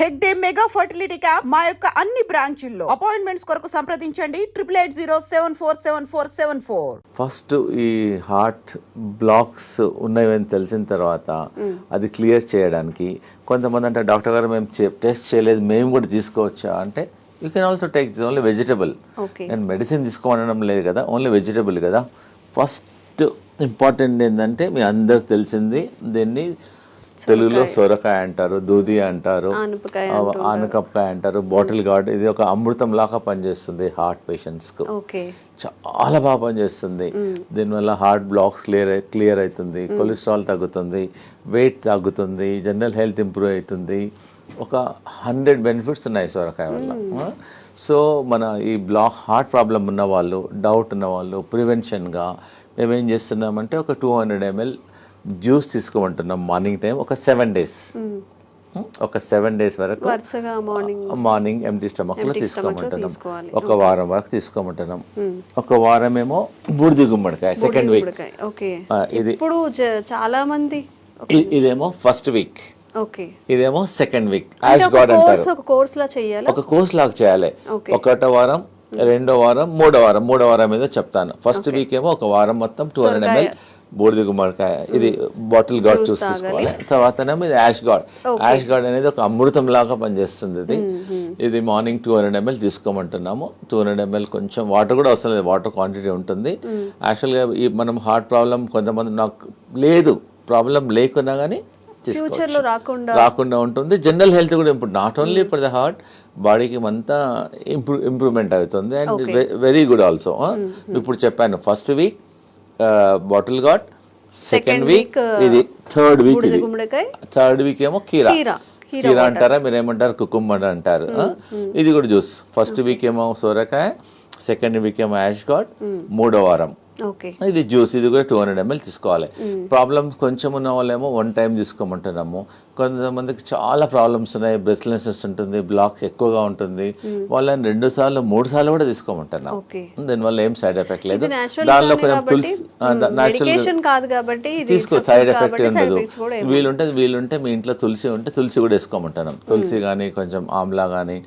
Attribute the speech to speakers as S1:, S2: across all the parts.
S1: Hegde mega fertility camp మా యొక్క అన్ని బ్రాంచుల్లో. అపాయింట్మెంట్స్ కొరకు సంప్రదించండి. Triple eight zero seven four seven four seven four
S2: first ఈ హార్ట్ బ్లాక్స్ ఉన్నాయని తెలిసిన తర్వాత అది క్లియర్ చేయడానికి కొంతమంది అంటే డాక్టర్ గారు మేము టెస్ట్ చేయలేదు మేము కూడా తీసుకోవచ్చా అంటే you can also take this only vegetable నేను మెడిసిన్ తీసుకోవడం లేదు కదా ఓన్లీ వెజిటబుల్ కదా. ఫస్ట్ ఇంపార్టెంట్ ఏంటంటే మీ అందరికి తెలిసింది దీన్ని తెలుగులో సొరకాయ అంటారు దూది అంటారు ఆనకప్పకాయ అంటారు బాటిల్ గార్డ్ ఇది ఒక అమృతం లాగా పనిచేస్తుంది హార్ట్ పేషెంట్స్కు.
S3: ఓకే.
S2: చాలా బాగా పనిచేస్తుంది. దీనివల్ల హార్ట్ బ్లాక్స్ క్లియర్ క్లియర్ అవుతుంది కొలెస్ట్రాల్ తగ్గుతుంది వెయిట్ తగ్గుతుంది జనరల్ హెల్త్ ఇంప్రూవ్ అవుతుంది. ఒక హండ్రెడ్ బెనిఫిట్స్ ఉన్నాయి సొరకాయ వల్ల. సో మన ఈ బ్లాక్ హార్ట్ ప్రాబ్లం ఉన్న వాళ్ళు డౌట్ ఉన్న వాళ్ళు ప్రివెన్షన్గా మేము ఏం చేస్తున్నామంటే ఒక టూ హండ్రెడ్ ఎంఎల్ జ్యూస్ తీసుకోమంటున్నాం మార్నింగ్ టైం ఒక సెవెన్ డేస్. ఒక సెవెన్ డేస్ వరకు
S3: మార్నింగ్
S2: మార్నింగ్ ఎంటీ
S3: స్టమక్లో
S2: తీసుకోమంటున్నాం. ఒక వారం వరకు తీసుకోమంటున్నాం. ఒక వారం ఏమో బూడిది గుమ్మడికాయ. సెకండ్ వీక్ ఇది
S3: ఇప్పుడు చాలా మంది
S2: ఇదేమో ఫస్ట్ వీక్
S3: ఓకే.
S2: ఇదేమో సెకండ్ వీక్
S3: ఒక
S2: గాడ్
S3: కోర్స్
S2: అంటారు.
S3: ఒక కోర్స్ లా చెయ్యాలా
S2: ఒక కోర్స్ లాగా చేయాలి. ఒకటో వారం రెండో వారం మూడో వారం. మూడో వారం ఏదో చెప్తాను. ఫస్ట్ వీక్ ఏమో ఒక వారం మొత్తం టూ హండ్రెడ్ ఎంఎల్ బూడిద గుమ్మడికాయ ఇది బాటిల్ గాడ్ జ్యూస్ తీసుకోవాలి. తర్వాతనేమో ఇది యాష్ గాడ్ యాష్ గాడ్ అనేది ఒక అమృతం లాగా పనిచేస్తుంది ఇది. ఇది మార్నింగ్ టూ హండ్రెడ్ ఎంఎల్ తీసుకోమంటున్నాము. టూ హండ్రెడ్ ఎంఎల్ కొంచెం వాటర్ కూడా అవసరం లేదు. వాటర్ క్వాంటిటీ ఉంటుంది. యాక్చువల్గా ఈ మనం హార్ట్ ప్రాబ్లం కొంతమంది నాకు లేదు. ప్రాబ్లం లేకున్నా కానీ
S3: రాకుండా
S2: రాకుండా ఉంటుంది. జనరల్ హెల్త్ కూడా ఇప్పుడు not only for the heart బాడీకి అంతా ఇంప్రూవ్ ఇంప్రూవ్మెంట్ అవుతుంది. అండ్ వెరీ గుడ్ ఆల్సో ఇప్పుడు చెప్పాను first week bottle gourd second week ఇది థర్డ్ వీక్ ఇది. థర్డ్ వీక్ ఏమో కీరా.
S3: కీరా
S2: అంటారా మీరు ఏమంటారు కుకుంబర్ అంటారు? ఇది కూడా జ్యూస్. ఫస్ట్ వీక్ ఏమో సోరకాయ సెకండ్ వీక్ ఏమో యాష్ గాడ్ మూడో వారం. ఇది జ్యూస్ ఇది కూడా టూ హండ్రెడ్ ఎంఎల్ తీసుకోవాలి. ప్రాబ్లమ్స్ కొంచెం ఉన్న వాళ్ళేమో వన్ టైం తీసుకోమంటున్నాము. కొంతమందికి చాలా ప్రాబ్లమ్స్ ఉన్నాయి. బ్రెస్ట్లెస్నెస్ ఉంటుంది బ్లాక్స్ ఎక్కువగా ఉంటుంది. వాళ్ళని రెండు సార్లు మూడు సార్లు కూడా తీసుకోమంటున్నాం. దీనివల్ల ఏం సైడ్ ఎఫెక్ట్ లేదు. దానిలో కొంచెం తులసి
S3: మెడికేషన్ కాదు కాబట్టి
S2: తీసుకో సైడ్ ఎఫెక్ట్ ఉండదు. వీలుంటే వీలుంటే మీ ఇంట్లో తులసి ఉంటే తులసి కూడా వేసుకోమంటున్నాం. తులసి కానీ కొంచెం ఆమ్లా కానీ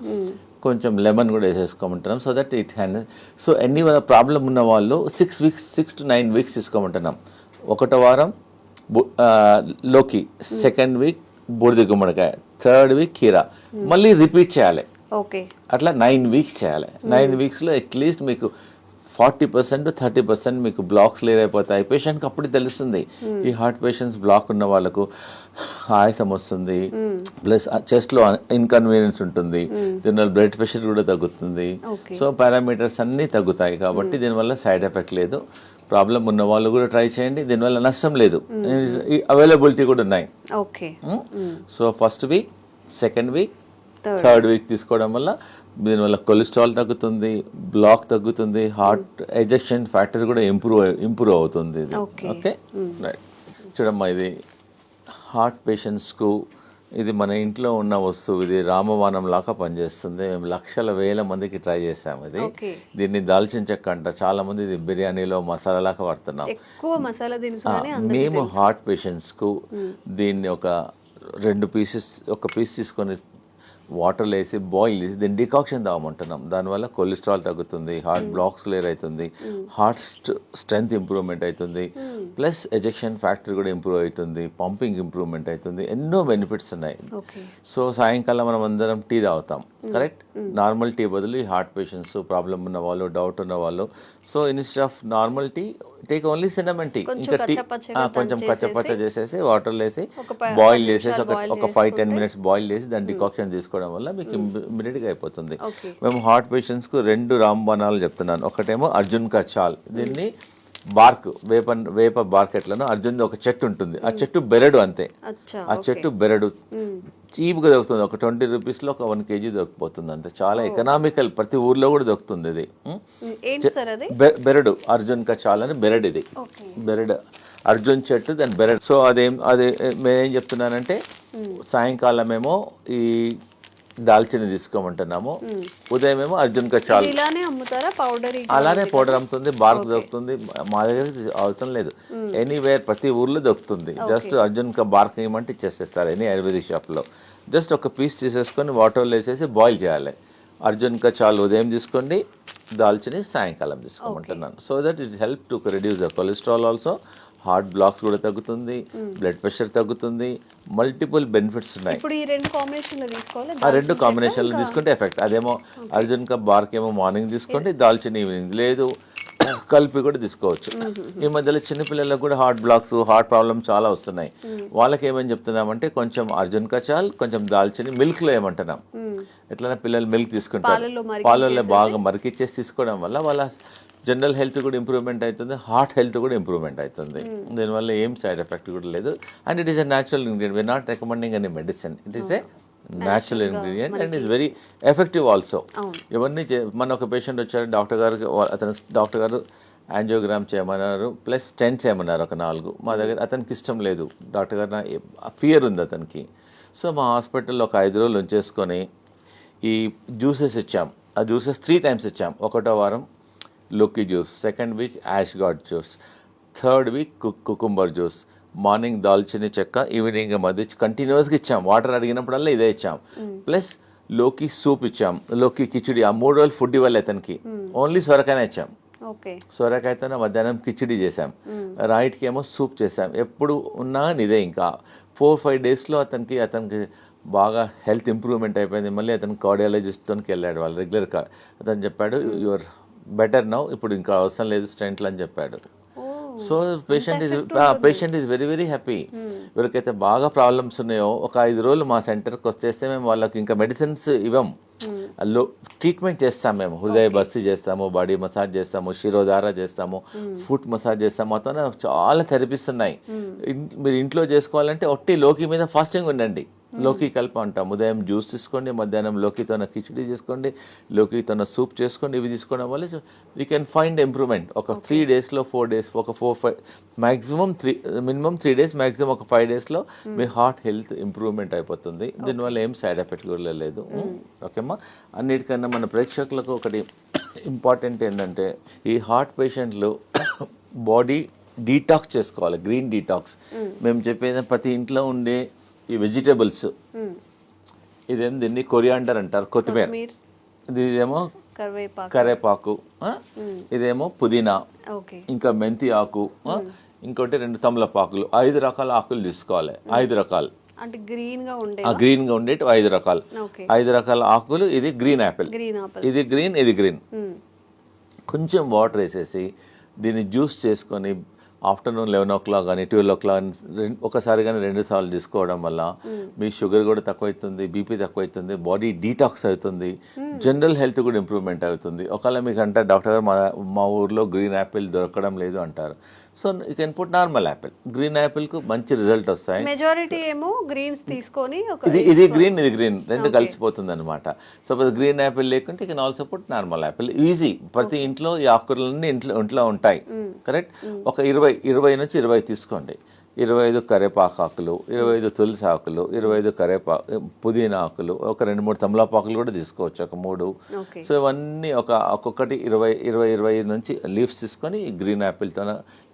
S2: కొంచెం లెమన్ కూడా వేసేసుకోమంటున్నాం. So that it hand so ఎన్ని ప్రాబ్లం ఉన్న వాళ్ళు six weeks six to nine weeks తీసుకోమంటున్నాం ఒకటో వారం లోకి. సెకండ్ వీక్ బూడిద గుమ్మడికాయ. థర్డ్ వీక్ కీరా. మళ్ళీ రిపీట్ చేయాలి.
S3: ఓకే.
S2: అట్లా నైన్ వీక్స్ చేయాలి. నైన్ వీక్స్లో అట్లీస్ట్ మీకు ఫార్టీ పర్సెంట్ థర్టీ పర్సెంట్ మీకు బ్లాక్స్ క్లియర్ అయిపోతాయి. పేషెంట్కి అప్పుడు తెలుస్తుంది. ఈ హార్ట్ పేషెంట్స్ బ్లాక్ ఉన్న వాళ్ళకు ఆయాసం వస్తుంది. ప్లస్ చెస్ట్లో ఇన్కన్వీనియన్స్ ఉంటుంది. దీనివల్ల బ్లడ్ ప్రెషర్ కూడా తగ్గుతుంది. సో పారామీటర్స్ అన్నీ తగ్గుతాయి కాబట్టి దీనివల్ల సైడ్ ఎఫెక్ట్ లేదు. ప్రాబ్లం ఉన్న వాళ్ళు కూడా ట్రై చేయండి. దీనివల్ల నష్టం లేదు. అవైలబిలిటీ కూడా ఉన్నాయి.
S3: Okay
S2: so first week second week. Third week తీసుకోవడం వల్ల దీనివల్ల కొలెస్ట్రాల్ తగ్గుతుంది బ్లాక్ తగ్గుతుంది హార్ట్ ఎజెక్షన్ ఫ్యాక్టర్ కూడా ఇంప్రూవ్ ఇంప్రూవ్ అవుతుంది. ఓకే రైట్ చూడమ్మా ఇది హార్ట్ పేషెంట్స్కు ఇది మన ఇంట్లో ఉన్న వస్తువు ఇది రామబాణం లాగా పనిచేస్తుంది. మేము లక్షల వేల మందికి ట్రై చేసాము ఇది. దీన్ని దాల్చిన చెక్క అంట. చాలా మంది ఇది బిర్యానీలో మసాలా లాగా వాడుతున్నాం మేము హార్ట్ పేషెంట్స్కు దీన్ని ఒక రెండు పీసెస్ ఒక పీస్ తీసుకొని వాటర్లో వేసి బాయిల్ చేసి దీన్ని డికాక్షన్ తాగమంటున్నాం. దానివల్ల కొలెస్ట్రాల్ తగ్గుతుంది హార్ట్ బ్లాక్స్ క్లియర్ అవుతుంది హార్ట్ స్ట్రెంగ్త్ ఇంప్రూవ్మెంట్ అవుతుంది ప్లస్ ఎజెక్షన్ ఫ్యాక్టరీ కూడా ఇంప్రూవ్ అవుతుంది పంపింగ్ ఇంప్రూవ్మెంట్ అవుతుంది ఎన్నో బెనిఫిట్స్ ఉన్నాయి. సో సాయంకాలం మనం అందరం టీ తాగుతాం కరెక్ట్ నార్మల్ టీ బదులు ఈ హార్ట్ పేషెంట్స్ ప్రాబ్లం ఉన్న వాళ్ళు డౌట్ ఉన్న వాళ్ళు. So instead of normal tea take only cinnamon tea ఇంకా టీ కొంచెం కచ్చపచ్చ చేసేసి వాటర్ వేసి బాయిల్ చేసేసి ఒక ఒక ఫైవ్ టెన్ మినిట్స్ బాయిల్ చేసి దాని డికాక్షన్ తీసుకోవడం వల్ల మీకు ఇమ్మీడియట్గా అయిపోతుంది. మేము హార్ట్ పేషెంట్స్కు రెండు రాంబాణాలు చెప్తున్నాను. ఒకటేమో అర్జున్ కచాల్ దీన్ని బార్క్ వేప వేప బార్క్ ఎట్లను అర్జున్ ఒక చెట్టు ఉంటుంది. ఆ చెట్టు బెరడు అంతే. ఆ చెట్టు బెరడు చీప్గా దొరుకుతుంది. ఒక ట్వంటీ రూపీస్లో ఒక వన్ కేజీ దొరికిపోతుంది అంతే. చాలా ఎకనామికల్ ప్రతి ఊర్లో కూడా దొరుకుతుంది ఇది. బెరడు. అర్జున్ కచాల్ అని బెరడు ఇది. బెరడు. అర్జున్ చెట్టు దాని బెరడు. సో అదేం అది మేమేం చెప్తున్నానంటే సాయంకాలం ఏమో ఈ దాల్చిన తీసుకోమంటున్నాము. ఉదయం ఏమో అర్జున్ కచాల్
S3: ఇలానే అమ్ముతారా? పౌడర్
S2: అలానే పౌడర్ అమ్ముతుంది బార్క్ దొరుకుతుంది. మా దగ్గర అవసరం లేదు. ఎనీవేర్ ప్రతి ఊర్లో దొరుకుతుంది. జస్ట్ అర్జున్ కా బార్క్ ఇవ్వమంటే ఇచ్చేసేస్తారు ఎనీ ఆయుర్వేదిక్ షాప్లో జస్ట్ ఒక పీస్ తీసేసుకొని వాటర్లో వేసేసి బాయిల్ చేయాలి. అర్జున్ చాలు ఉదయం తీసుకోండి దాల్చిని సాయంకాలం తీసుకోమంటున్నాను. So that it help to reduce the cholesterol also heart blocks కూడా తగ్గుతుంది బ్లడ్ ప్రెషర్ తగ్గుతుంది మల్టిపుల్ బెనిఫిట్స్ ఉన్నాయి.
S3: ఇప్పుడు ఈ రెండు కాంబినేషన్ తీసుకోవాలి
S2: ఆ రెండు కాంబినేషన్లు తీసుకుంటే ఎఫెక్ట్ అదేమో అర్జున్ కా బార్క్ ఏమో మార్నింగ్ తీసుకోండి దాల్చిన ఈవినింగ్ లేదు కలిపి కూడా తీసుకోవచ్చు. ఈ మధ్యలో చిన్నపిల్లలకు కూడా హార్ట్ బ్లాక్స్ హార్ట్ ప్రాబ్లమ్ చాలా వస్తున్నాయి. వాళ్ళకి ఏమని చెప్తున్నామంటే కొంచెం అర్జున్ కచాల్ కొంచెం దాల్చిని మిల్క్లో ఏమంటున్నాం ఎట్లైనా పిల్లలు మిల్క్ తీసుకుంటారు?
S3: పాలల్లో
S2: బాగా మరికిచ్చేసి తీసుకోవడం వల్ల వాళ్ళ జనరల్ హెల్త్ కూడా ఇంప్రూవ్మెంట్ అవుతుంది హార్ట్ హెల్త్ కూడా ఇంప్రూవ్మెంట్ అవుతుంది. దీనివల్ల ఏం సైడ్ ఎఫెక్ట్ కూడా లేదు. And it is a natural ingredient. We are not recommending అనే medicine it is a natural ingredient and is very effective also చే- మన ఒక పేషెంట్ వచ్చారు డాక్టర్ గారికి అతను డాక్టర్ గారు యాంజియోగ్రామ్ చేయమన్నారు ప్లస్ స్టెంట్ చేయమన్నారు ఒక నాలుగు. మా దగ్గర అతనికి ఇష్టం లేదు. డాక్టర్ గారు ఫియర్ ఉంది అతనికి. సో మా హాస్పిటల్లో ఒక ఐదు రోజులు ఉంచేసుకొని ఈ జ్యూసెస్ ఇచ్చాం. ఆ జ్యూసెస్ త్రీ టైమ్స్ ఇచ్చాం. ఒకటో వారం లోకి juice second week ash gourd juice third week cucumber juice morning దాల్చిని చెక్క ఈవినింగ్ మధ్య కంటిన్యూస్గా ఇచ్చాం. వాటర్ అడిగినప్పుడల్లా ఇదే ఇచ్చాం. ప్లస్లోకి సూప్ ఇచ్చాం. లోకి కిచిడి ఆ మూడు రోజులు ఫుడ్ ఇవ్వాలి అతనికి. ఓన్లీ సొరకాయనే ఇచ్చాం.
S3: ఓకే
S2: సొరకాయతో మధ్యాహ్నం కిచిడి చేసాం రైట్కి ఏమో సూప్ చేసాం ఎప్పుడు ఉన్నా ఇదే ఇంకా. ఫోర్ ఫైవ్ డేస్లో అతనికి అతనికి బాగా హెల్త్ ఇంప్రూవ్మెంట్ అయిపోయింది. మళ్ళీ అతను కార్డియాలజిస్ట్కి వెళ్ళాడు. వాళ్ళు రెగ్యులర్ అతను చెప్పాడు యువర్ బెటర్ నౌ ఇప్పుడు ఇంకా అవసరం లేదు స్టెంట్లు అని చెప్పాడు. So patient is patient is very very happy ఎవరికైతే బాగా ప్రాబ్లమ్స్ ఉన్నాయో ఒక ఐదు రోజులు మా సెంటర్కి వచ్చేస్తే మేము వాళ్ళకి ఇంకా మెడిసిన్స్ ఇవ్వం. లో ట్రీట్మెంట్ చేస్తాం మేము. హృదయ బస్తీ చేస్తాము బాడీ మసాజ్ చేస్తాము శిరోధార చేస్తాము ఫుట్ మసాజ్ చేస్తాము. మొత్తం చాలా థెరపీస్ ఉన్నాయి. ఇన్- మీరు ఇంట్లో చేసుకోవాలంటే ఒట్టి లోకి మీద ఫాస్టింగ్ ఉండండి. లోకి కలిపి అంటాం ఉదయం జ్యూస్ తీసుకోండి మధ్యాహ్నం లోకితోన కిచిడి చేసుకోండి లోకితోన సూప్ చేసుకోండి ఇవి తీసుకోవడం వల్ల యూ కెన్ ఫైండ్ ఇంప్రూవ్మెంట్ ఒక త్రీ డేస్లో ఫోర్ డేస్ ఒక four five maximum three minimum three days maximum ఒక ఫైవ్ డేస్లో మీ హార్ట్ హెల్త్ ఇంప్రూవ్మెంట్ అయిపోతుంది. దీనివల్ల ఏం సైడ్ ఎఫెక్ట్ కూడా లేదు. ఓకేమ్మా అన్నిటికన్నా మన ప్రేక్షకులకు ఒకటి ఇంపార్టెంట్ ఏంటంటే ఈ హార్ట్ పేషెంట్లు బాడీ డీటాక్స్ చేసుకోవాలి గ్రీన్ డీటాక్స్ మేము చెప్పేది ప్రతి ఇంట్లో ఉండే ఈ వెజిటేబుల్స్. ఇదేం దీన్ని కొరియాండర్ అంటారు కొత్తిమీర.
S3: మీరు
S2: ఇది ఇదేమో కరేపాకు? ఇదేమో పుదీనా. ఇంకా మెంతి ఆకు? ఇంకోటి రెండు తమలపాకులు. ఐదు రకాల ఆకులు తీసుకోవాలి. ఐదు రకాలు.
S3: అంటే గ్రీన్గా ఉండే
S2: ఆ గ్రీన్గా ఉండేటి ఐదు రకాలు. ఐదు రకాల ఆకులు ఇది గ్రీన్ యాపిల్.
S3: గ్రీన్ ఆపిల్
S2: ఇది గ్రీన్ ఇది గ్రీన్. కొంచెం వాటర్ వేసేసి దీన్ని జ్యూస్ చేసుకొని ఆఫ్టర్నూన్ లెవెన్ ఓ క్లాక్ కానీ ట్వెల్వ్ ఓ క్లాక్ ఒకసారి కానీ రెండు సార్లు తీసుకోవడం వల్ల మీ షుగర్ కూడా తక్కువైతుంది బీపీ తక్కువైతుంది బాడీ డీటాక్స్ అవుతుంది జనరల్ హెల్త్ కూడా ఇంప్రూవ్మెంట్ అవుతుంది. ఒకవేళ మీకు అంటే డాక్టర్ గారు మా మా ఊర్లో గ్రీన్ యాపిల్ దొరకడం లేదు అంటారు. So you can put normal apple green యాపిల్కు మంచి రిజల్ట్ వస్తాయి.
S3: మెజారిటీ ఏమో గ్రీన్స్ తీసుకొని ఒక
S2: ఇది ఇది గ్రీన్ ఇది గ్రీన్ రెండు కలిసిపోతుంది అనమాట సపోజ్ గ్రీన్ యాపిల్ లేకుంటే can also put normal apple easy ప్రతి ఇంట్లో ఈ ఆకుకూరలన్నీ ఇంట్లో ఇంట్లో ఉంటాయి. కరెక్ట్ ఒక ఇరవై ఇరవై నుంచి ఇరవై తీసుకోండి. ఇరవై ఐదు కరేపాకు ఆకులు ఇరవై ఐదు తులసి ఆకులు ఇరవై ఐదు కరేపా పుదీనా ఆకులు ఒక రెండు మూడు తమలపాకులు కూడా తీసుకోవచ్చు ఒక మూడు. సో ఇవన్నీ ఒక ఒక్కొక్కటి ఇరవై ఇరవై ఇరవై ఐదు నుంచి లీవ్స్ తీసుకొని గ్రీన్ యాపిల్తో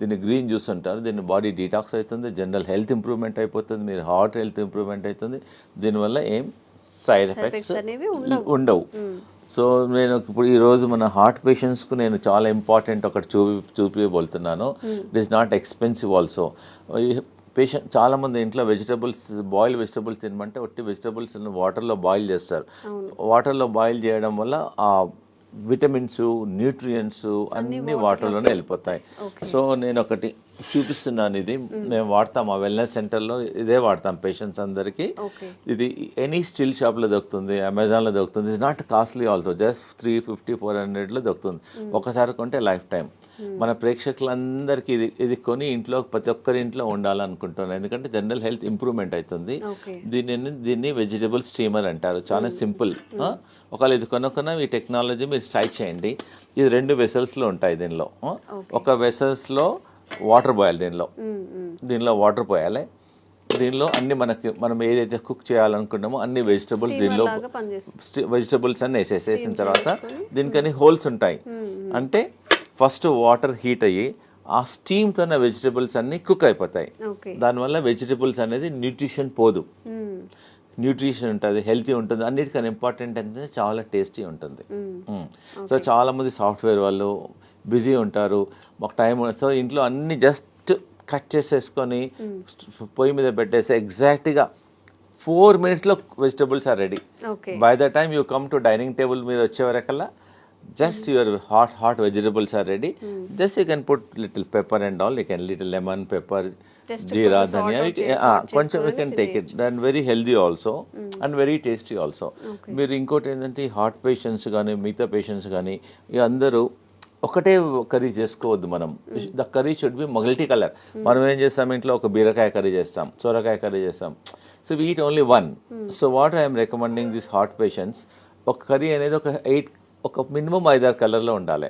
S2: దీన్ని గ్రీన్ జ్యూస్ అంటారు. దీన్ని బాడీ డీటాక్స్ అవుతుంది జనరల్ హెల్త్ ఇంప్రూవ్మెంట్ అయిపోతుంది మీరు హార్ట్ హెల్త్ ఇంప్రూవ్మెంట్ అవుతుంది దీనివల్ల ఏం సైడ్ ఎఫెక్ట్స్
S3: అనేవి
S2: ఉండవు. సో నేను ఇప్పుడు ఈ రోజు మన హార్ట్ పేషెంట్స్కు నేను చాలా ఇంపార్టెంట్ ఒకటి చూపి చూపిబోతున్నాను it is not expensive also patient చాలా మంది ఇంట్లో వెజిటబుల్స్ బాయిల్ వెజిటబుల్స్ తినమంటే ఒట్టి వెజిటబుల్స్ వాటర్లో బాయిల్ చేస్తారు. వాటర్లో బాయిల్ చేయడం వల్ల ఆ విటమిన్స్ న్యూట్రియంట్స్ అన్ని వాటర్లోనే వెళ్ళిపోతాయి. సో నేను ఒకటి చూపిస్తున్నాను ఇది మేము వాడతాం ఆ వెల్నెస్ సెంటర్లో ఇదే వాడతాం పేషెంట్స్ అందరికీ. ఇది ఎనీ స్టిల్ షాప్లో దొరుకుతుంది అమెజాన్లో దొరుకుతుంది it's not costly also just three fifty four హండ్రెడ్లో దొరుకుతుంది ఒకసారి కొంటే లైఫ్ టైం మన ప్రేక్షకులందరికీ ఇది ఇది కొని ఇంట్లో ప్రతి ఒక్కరి ఇంట్లో ఉండాలనుకుంటున్నాను ఎందుకంటే జనరల్ హెల్త్ ఇంప్రూవ్మెంట్ అవుతుంది దీనిని దీన్ని వెజిటబుల్ స్టీమర్ అంటారు. చాలా సింపుల్ ఒకవేళ ఇది కొనుక్కున్న ఈ టెక్నాలజీ మీరు ట్రై చేయండి. ఇది రెండు వెసల్స్లో ఉంటాయి దీనిలో? ఒక వెసల్స్లో వాటర్ పోయాలి దీనిలో. దీనిలో వాటర్ పోయాలి. దీనిలో అన్ని మనకి మనం ఏదైతే కుక్ చేయాలనుకున్నామో అన్ని వెజిటబుల్స్ దీనిలో వెజిటబుల్స్ అన్ని వేసేసేసిన తర్వాత దీనికని హోల్స్ ఉంటాయి. అంటే ఫస్ట్ వాటర్ హీట్ అయ్యి ఆ స్టీమ్తో వెజిటబుల్స్ అన్ని కుక్ అయిపోతాయి. దానివల్ల వెజిటబుల్స్ అనేది న్యూట్రిషన్ పోదు. న్యూట్రిషన్ ఉంటుంది హెల్తీ ఉంటుంది. అన్నిటికన్నా ఇంపార్టెంట్ ఏంటంటే చాలా టేస్టీ ఉంటుంది. సో చాలా మంది సాఫ్ట్వేర్ వాళ్ళు బిజీ ఉంటారు. మాకు టైం సో ఇంట్లో అన్ని జస్ట్ కట్ చేసేసుకొని పొయ్యి మీద పెట్టేసి ఎగ్జాక్ట్గా ఫోర్ మినిట్స్లో vegetables are ready.
S3: Okay.
S2: By the time you come to dining table మీద వచ్చే వరకల్లా just your hot hot vegetables are ready just you can put little pepper and all you can little lemon pepper jeera dhaniya కొంచెం you can take it and very healthy also and very tasty also మీరు ఇంకోటి ఏంటంటే heart patients కానీ మిగతా patients కానీ అందరూ ఒకటే curry చేసుకోవద్దు మనం. The curry should be multi colour. మనం ఏం చేస్తాం? ఇంట్లో ఒక బీరకాయ కర్రీ చేస్తాం సొరకాయ కర్రీ చేస్తాం. So we eat only one so what I'm recommending this heart patients ఒక కర్రీ అనేది ఒక ఎయిట్ ఒక మినిమం ఐదారు కలర్లో ఉండాలి.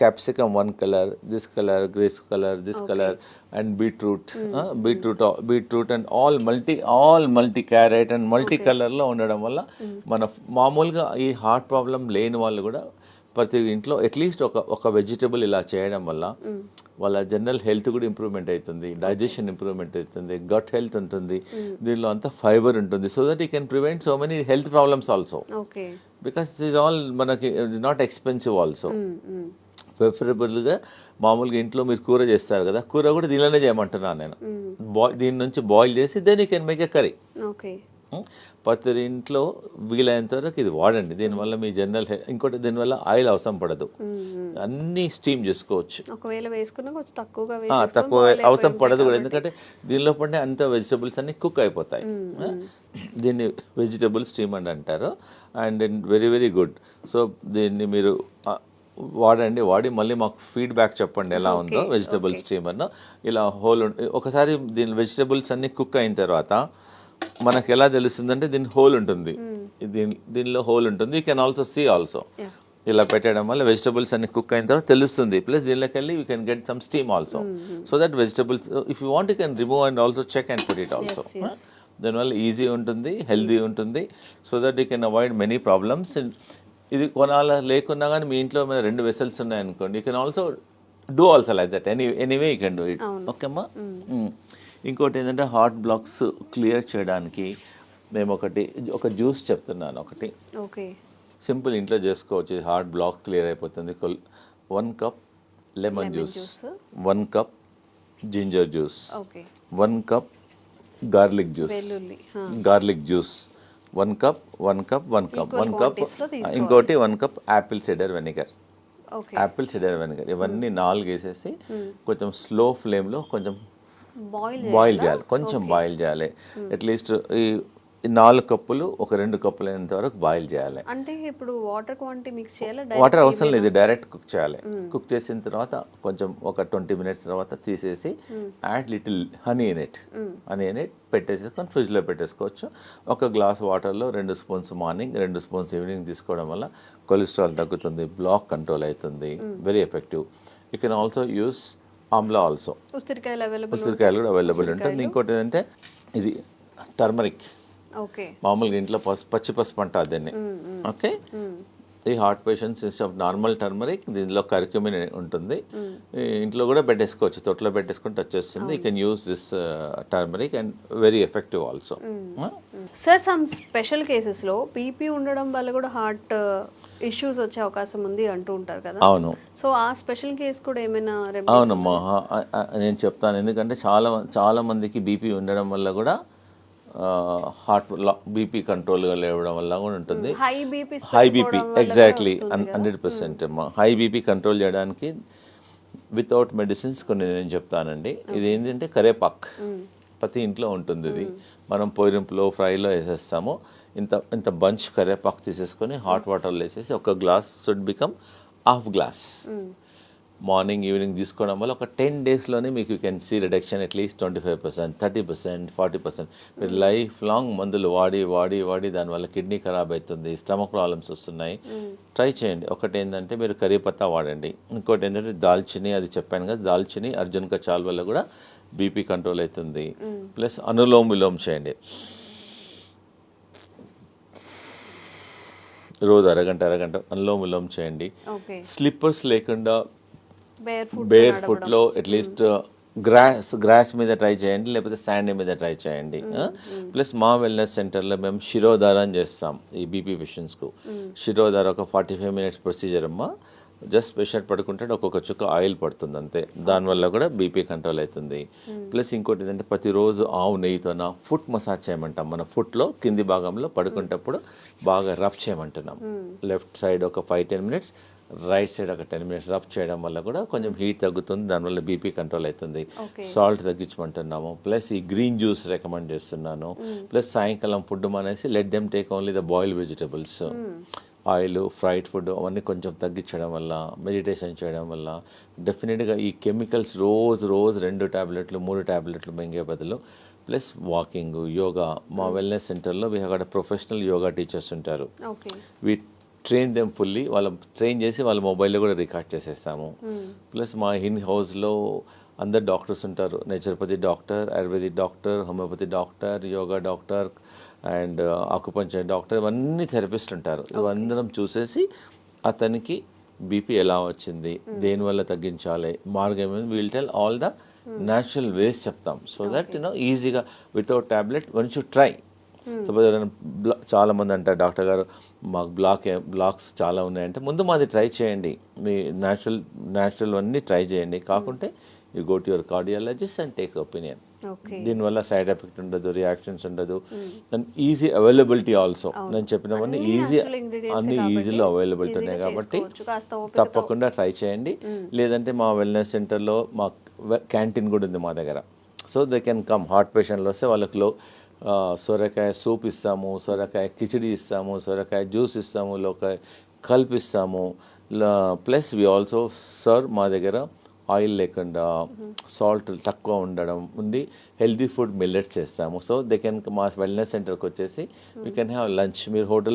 S2: Capsicum one colour this colour grace colour this colour and beetroot beetroot beetroot and all multi all multi carrot and multi కలర్లో ఉండడం వల్ల మన మామూలుగా ఈ హార్ట్ ప్రాబ్లం లేని వాళ్ళు కూడా ప్రతి ఇంట్లో అట్లీస్ట్ ఒక ఒక వెజిటబుల్ ఇలా చేయడం వల్ల వాళ్ళ జనరల్ హెల్త్ కూడా ఇంప్రూవ్మెంట్ అవుతుంది డైజెషన్ ఇంప్రూవ్మెంట్ అవుతుంది గట్ హెల్త్ ఉంటుంది దీనిలో అంతా ఫైబర్ ఉంటుంది. సో దట్ ఈ can prevent so many health problems also because is all మనకి నాట్ ఎక్స్పెన్సివ్ ఆల్సో ప్రిఫరబుల్గా మామూలుగా ఇంట్లో మీరు కూర చేస్తారు కదా కూర కూడా దీనిలోనే చేయమంటున్నాను నేను. బాయ్ దీని నుంచి బాయిల్ చేసి then you can make a curry
S3: okay
S2: ప్రతి ఇంట్లో వీలైనంత వరకు ఇది వాడండి. దీనివల్ల మీ జనరల్ ఇంకోటి దీనివల్ల ఆయిల్ అవసరం పడదు. అన్నీ స్టీమ్ చేసుకోవచ్చు.
S3: ఒకవేళ వేసుకున్నా కొంచెం తక్కువగా
S2: తక్కువ అవసరం పడదు కూడా. ఎందుకంటే దీనిలో పడిన అంత వెజిటబుల్స్ అన్ని కుక్ అయిపోతాయి? దీన్ని వెజిటబుల్ స్టీమ్ అని అంటారు. And very very good. So దీన్ని మీరు వాడండి. వాడి మళ్ళీ మాకు ఫీడ్బ్యాక్ చెప్పండి ఎలా ఉందో వెజిటబుల్ స్టీమర్ ఇలా హోల్ ఒకసారి దీని వెజిటబుల్స్ అన్ని కుక్ అయిన తర్వాత మనకు ఎలా తెలుస్తుందంటే దీని హోల్ ఉంటుంది. దీని దీనిలో హోల్ ఉంటుంది. You can also see also. ఇలా పెట్టడం వల్ల వెజిటబుల్స్ అన్ని కుక్ అయిన తర్వాత తెలుస్తుంది. ప్లస్ దీనిలోకి వెళ్ళి you can get some steam also so that vegetables if you want you can remove and also check and put it also. దానివల్ల ఈజీ ఉంటుంది హెల్దీ ఉంటుంది. So that you can avoid many problems ఇది కొనాల లేకున్నా కానీ మీ ఇంట్లో మీద రెండు వెసల్స్ ఉన్నాయనుకోండి you can also do also like that any anyway you can do it ఓకేమ్మా. ఇంకోటి ఏంటంటే హార్ట్ బ్లాక్స్ క్లియర్ చేయడానికి మేము ఒకటి ఒక జ్యూస్ చెప్తున్నాను ఒకటి.
S3: ఓకే.
S2: సింపుల్ ఇంట్లో చేసుకోవచ్చు హార్ట్ బ్లాక్ క్లియర్ అయిపోతుంది. One cup lemon juice. One cup ginger juice. One cup garlic juice. Garlic juice. One cup one cup one cup. One cup. ఇంకోటి one cup apple cider vinegar. Apple cider vinegar. ఇవన్నీ నాలుగు వేసేసి కొంచెం slow ఫ్లేమ్లో కొంచెం
S3: boil
S2: చేయాలి? కొంచెం boil చేయాలి. అట్లీస్ట్ ఈ ఈ నాలుగు కప్పులు ఒక రెండు కప్పులు అయినంత వరకు బాయిల్ చేయాలి.
S3: అంటే ఇప్పుడు వాటర్ క్వాంటిటీ మిక్స్ చేయాలా?
S2: వాటర్ అవసరం లేదు. డైరెక్ట్ కుక్ చేయాలి. కుక్ చేసిన తర్వాత కొంచెం ఒక ట్వంటీ మినిట్స్ తర్వాత తీసేసి add little honey in it honey in it పెట్టేసుకొని ఫ్రిడ్జ్లో పెట్టేసుకోవచ్చు. ఒక గ్లాస్ వాటర్లో రెండు స్పూన్స్ మార్నింగ్ రెండు స్పూన్స్ ఈవినింగ్ తీసుకోవడం వల్ల కొలెస్ట్రాల్ తగ్గుతుంది బ్లాక్ కంట్రోల్ అవుతుంది very effective you can also use amla also
S3: ఉసిరికాయలు అవైలబుల్
S2: ఉసిరికాయలు కూడా అవైలబుల్ ఉంటుంది ఇంకోటి ఏంటంటే ఇది టర్మరిక్
S3: ఓకే.
S2: మామూలుగా ఇంట్లో పసుపు పచ్చి పసుపు అంటారు దీన్ని. ఓకే? ఈ heart patients instead of normal turmeric దీనిలో కరిక్యూమిన్ ఉంటుంది. ఇంట్లో కూడా పెట్టేసుకోవచ్చు తొట్లో పెట్టేసుకుంటే వచ్చేస్తుంది. You can use this turmeric and very effective also
S3: sir some special కేసెస్లో బీపీ ఉండడం వల్ల కూడా హార్ట్ ఇష్యూస్ వచ్చే అవకాశం ఉంది అంటూ ఉంటారు కదా.
S2: అవును.
S3: సో ఆ స్పెషల్ కేసు కూడా ఏమైనా
S2: ఆ- ఆ- నేను చెప్తాను. ఎందుకంటే చాలా చాలా మందికి బీపీ ఉండడం వల్ల కూడా హార్ట్ బీపీ కంట్రోల్గా లేవడం వల్ల కూడా ఉంటుంది.
S3: High BP
S2: high BP exactly hundred percent అమ్మా హై బీపీ కంట్రోల్ చేయడానికి వితౌట్ మెడిసిన్స్ కొన్ని నేను చెప్తానండి. ఇది ఏంటంటే కరేపాక్. ప్రతి ఇంట్లో ఉంటుంది ఇది. మనం పొయ్యింపులో ఫ్రైలో వేసేస్తాము. ఇంత ఇంత బంచ్ కరేపాక్ తీసేసుకొని హాట్ వాటర్లో వేసేసి ఒక glass should become half glass. Morning evening తీసుకోవడం వల్ల ఒక టెన్ డేస్లోనే మీకు you can see reduction at least twenty five percent thirty percent forty percent. మీరు లైఫ్ లాంగ్ మందులు వాడి వాడి వాడి దానివల్ల కిడ్నీ ఖరాబ్ అవుతుంది స్టమక్ ప్రాబ్లమ్స్ వస్తున్నాయి. ట్రై చేయండి. ఒకటి ఏంటంటే మీరు కరీపత్తా వాడండి. ఇంకోటి ఏంటంటే దాల్చిని అది చెప్పాను కదా దాల్చిని అర్జున్ కచాల్ వల్ల కూడా బీపీ కంట్రోల్ అవుతుంది. ప్లస్ అనులోమ్ విలోమ్ చేయండి. రోజు అరగంట అరగంట అనులోమ్ విలోమ్ చేయండి. స్లిప్పర్స్ లేకుండా
S3: బేర్
S2: బేర్ ఫుట్లో అట్లీస్ట్ గ్రాస్ గ్రాస్ మీద ట్రై చేయండి లేకపోతే శాండ్ మీద ట్రై చేయండి ప్లస్ మా వెల్నెస్ సెంటర్లో మేము శిరోధార అని చేస్తాం ఈ బీపీ పేషెంట్స్కు శిరోధార ఒక ఫార్టీ ఫైవ్ మినిట్స్ ప్రొసీజర్ అమ్మా. జస్ట్ పేషెంట్ పడుకుంటే ఒక్కొక్క చుక్క ఆయిల్ పడుతుంది అంతే. దానివల్ల కూడా బీపీ కంట్రోల్ అవుతుంది. ప్లస్ ఇంకోటి ఏంటంటే ప్రతిరోజు ఆవు నెయ్యితోన ఫుట్ మసాజ్ చేయమంటాం. మన ఫుట్లో కింది భాగంలో పడుకునేటప్పుడు బాగా రబ్ చేయమంటున్నాం. లెఫ్ట్ సైడ్ ఒక five ten minutes right side ఒక టెన్ మినిట్స్ రబ్ చేయడం వల్ల కూడా కొంచెం హీట్ తగ్గుతుంది. దానివల్ల బీపీ కంట్రోల్ అవుతుంది. సాల్ట్ తగ్గించమంటున్నాము. ప్లస్ ఈ గ్రీన్ జ్యూస్ రికమెండ్ చేస్తున్నాను. ప్లస్ సాయంకాలం ఫుడ్ మానేసి let them take only the boil vegetables. Oil fried food అవన్నీ కొంచెం తగ్గించడం వల్ల మెడిటేషన్ చేయడం వల్ల డెఫినెట్గా ఈ కెమికల్స్ రోజు రోజు రెండు ట్యాబ్లెట్లు మూడు ట్యాబ్లెట్లు మింగే బదులు ప్లస్ వాకింగ్ యోగా మా వెల్నెస్ సెంటర్లో we have professional yoga teachers ఉంటారు. వి ట్రైన్ దెమ్ ఫుల్లీ వాళ్ళ ట్రైన్ చేసి వాళ్ళ మొబైల్లో కూడా రికార్డ్ చేసేస్తాము. ప్లస్ మా ఇన్ హౌస్లో అందరు డాక్టర్స్ ఉంటారు. Naturopathy doctor ayurvedic doctor homeopathy doctor yoga doctor and acupuncture doctor ఇవన్నీ థెరపిస్ట్ ఉంటారు. ఇవందరం చూసేసి అతనికి బీపీ ఎలా వచ్చింది దేనివల్ల తగ్గించాలి మార్గం will tell all the natural ways చెప్తాం. సో దట్ యూనో ఈజీగా without tablet one should try suppose ఎవరైనా చాలా మంది అంటారు డాక్టర్ గారు మాకు బ్లాక్ బ్లాక్స్ చాలా ఉన్నాయంటే ముందు మాది ట్రై చేయండి. మీ న్యాచురల్ న్యాచురల్ అన్నీ ట్రై చేయండి. కాకుంటే you go to your cardiologist and take opinion దీనివల్ల సైడ్ ఎఫెక్ట్ ఉండదు రియాక్షన్స్ ఉండదు. అండ్ ఈజీ అవైలబిలిటీ ఆల్సో నేను చెప్పినవన్నీ ఈజీ అన్ని ఈజీలో అవైలబిలిటీ ఉన్నాయి కాబట్టి. తప్పకుండా ట్రై చేయండి. లేదంటే మా వెల్నెస్ సెంటర్లో మా క్యాంటీన్ కూడా ఉంది మా దగ్గర. So they can come heart పేషెంట్లు వస్తే వాళ్ళకి లో సొరకాయ సూప్ ఇస్తాము సొరకాయ కిచిడి ఇస్తాము సొరకాయ జ్యూస్ ఇస్తాము లోకాయ కల్పిస్తాము ప్లస్ వి ఆల్సో సర్ మా దగ్గర ఆయిల్ లేకుండా సాల్ట్ తక్కువ ఉండడం ఉంది. హెల్తీ ఫుడ్ మిల్లెట్స్ చేస్తాము. సో దే కెన్ మా వెల్నెస్ సెంటర్కి వచ్చేసి వీ కెన్ హ్యావ్ లంచ్ మీరు హోటల్